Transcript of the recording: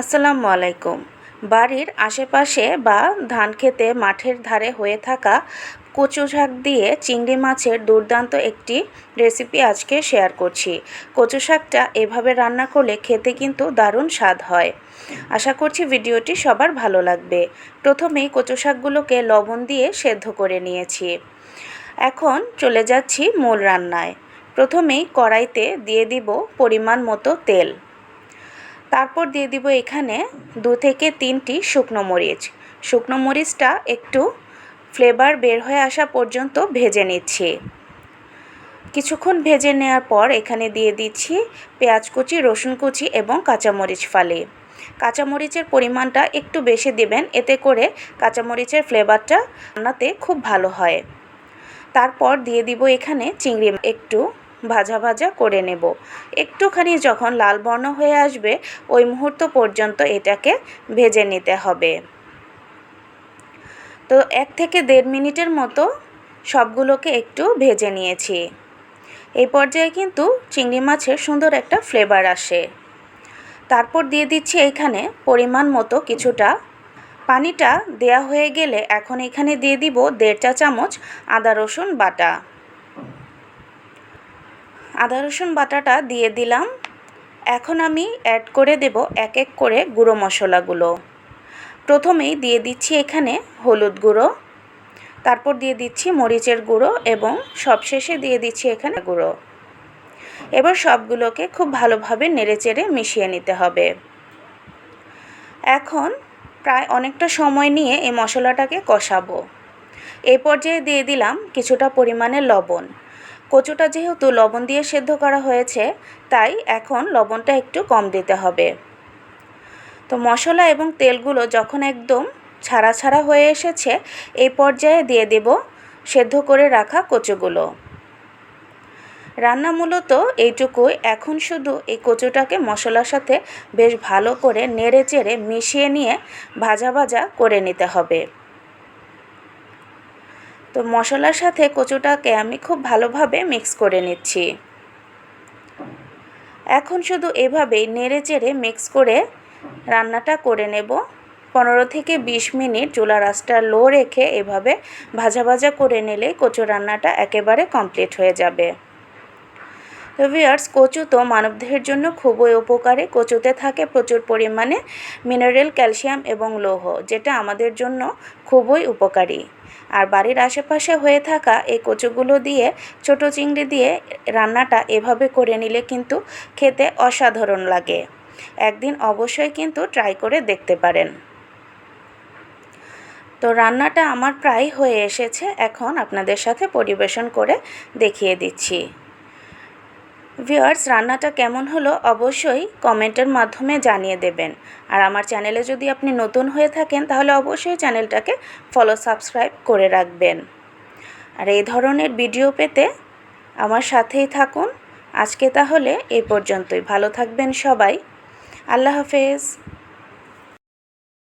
আসসালামু আলাইকুম। বাড়ির আশেপাশে বা ধান খেতে মাঠের ধারে হয়ে থাকা কচু শাক দিয়ে চিংড়ি মাছের দুর্দান্ত একটি রেসিপি আজকে শেয়ার করছি। কচু শাকটা এভাবে রান্না করলে খেতে কিন্তু দারুণ স্বাদ হয়। আশা করছি ভিডিওটি সবার ভালো লাগবে। প্রথমেই কচু শাকগুলোকে লবণ দিয়ে সেদ্ধ করে নিয়েছি। এখন চলে যাচ্ছি মূল রান্নায়। প্রথমেই কড়াইতে দিয়ে দিব পরিমাণ মতো তেল। তারপর দিয়ে দিব এখানে দু থেকে তিনটি শুকনো মরিচ। শুকনো মরিচটা একটু ফ্লেভার বের হয়ে আসা পর্যন্ত ভেজে নিচ্ছি। কিছুক্ষণ ভেজে নেওয়ার পর এখানে দিয়ে দিচ্ছি পেঁয়াজ কুচি, রসুন কুচি এবং কাঁচামরিচ ফালি। কাঁচামরিচের পরিমাণটা একটু বেশি দেবেন, এতে করে কাঁচামরিচের ফ্লেভারটা রান্নাতে খুব ভালো হয়। তারপর দিয়ে দিব এখানে চিংড়ি একটু ভাজা ভাজা করে নেব। একটুখানি যখন লাল বর্ণ হয়ে আসবে, ওই মুহূর্ত পর্যন্ত এটাকে ভেজে নিতে হবে। তো এক থেকে দেড় মিনিটের মতো সবগুলোকে একটু ভেজে নিয়েছি। এই পর্যায়ে কিন্তু চিংড়ি মাছের সুন্দর একটা ফ্লেভার আসে। তারপর দিয়ে দিচ্ছি এখানে পরিমাণ মতো কিছুটা। পানিটা দেয়া হয়ে গেলে এখন এখানে দিয়ে দিব দেড় চা চামচ আদা রসুন বাটা। আদা, রসুন বাটাটা দিয়ে দিলাম। এখন আমি অ্যাড করে দেব এক এক করে গুঁড়ো মশলাগুলো। প্রথমেই দিয়ে দিচ্ছি এখানে হলুদ গুঁড়ো। তারপর দিয়ে দিচ্ছি মরিচের গুঁড়ো এবং সবশেষে দিয়ে দিচ্ছি এখানে গুঁড়ো। এবার সবগুলোকে খুব ভালোভাবে নেড়েচেড়ে মিশিয়ে নিতে হবে। এখন প্রায় অনেকটা সময় নিয়ে এই মশলাটাকে কষাবো। এই পর্যায়ে দিয়ে দিলাম কিছুটা পরিমাণে লবণ। কচুটা যেহেতু লবণ দিয়ে সেদ্ধ করা হয়েছে, তাই এখন লবণটা একটু কম দিতে হবে। তো মশলা এবং তেলগুলো যখন একদম ছাড়া ছাড়া হয়ে এসেছে এই পর্যায়ে দিয়ে দেব সেদ্ধ করে রাখা কচুগুলো। রান্না মূলত এইটুকুই। এখন শুধু এই কচুটাকে মশলার সাথে বেশ ভালো করে নেড়ে চেড়ে মিশিয়ে নিয়ে ভাজা ভাজা করে নিতে হবে। তো মশলার সাথে কচুটাকে আমি খুব ভালোভাবে মিক্স করে নিচ্ছি। এখন শুধু এভাবেই নেড়ে চেড়ে মিক্স করে রান্নাটা করে নেব। পনেরো থেকে বিশ মিনিট চুলা রাসটা লো রেখে এভাবে ভাজা ভাজা করে নিলেই কচু রান্নাটা একেবারে কমপ্লিট হয়ে যাবে। তো ভিয়ার্স কচু তো মানবদেহের জন্য খুবই উপকারী। কচুতে থাকে প্রচুর পরিমাণে মিনারেল ক্যালসিয়াম এবং লৌহ, যেটা আমাদের জন্য খুবই উপকারী। আর বাড়ির আশেপাশে হয়ে থাকা এই কচুগুলো দিয়ে, ছোট চিংড়ি দিয়ে রান্নাটা এভাবে করে নিলে কিন্তু খেতে অসাধারণ লাগে। একদিন অবশ্যই কিন্তু ট্রাই করে দেখতে পারেন। তো রান্নাটা আমার প্রায় হয়ে এসেছে, এখন আপনাদের সাথে পরিবেশন করে দেখিয়ে দিচ্ছি। ভিওয়ার্স রান্নাটা কেমন হলো অবশ্যই কমেন্টের মাধ্যমে জানিয়ে দেবেন। আর আমার চ্যানেলে যদি আপনি নতুন হয়ে থাকেন, তাহলে অবশ্যই চ্যানেলটাকে ফলো সাবস্ক্রাইব করে রাখবেন। আর এই ধরনের ভিডিও পেতে আমার সাথেই থাকুন। আজকে তাহলে এ পর্যন্তই। ভালো থাকবেন সবাই। আল্লাহ হাফেজ।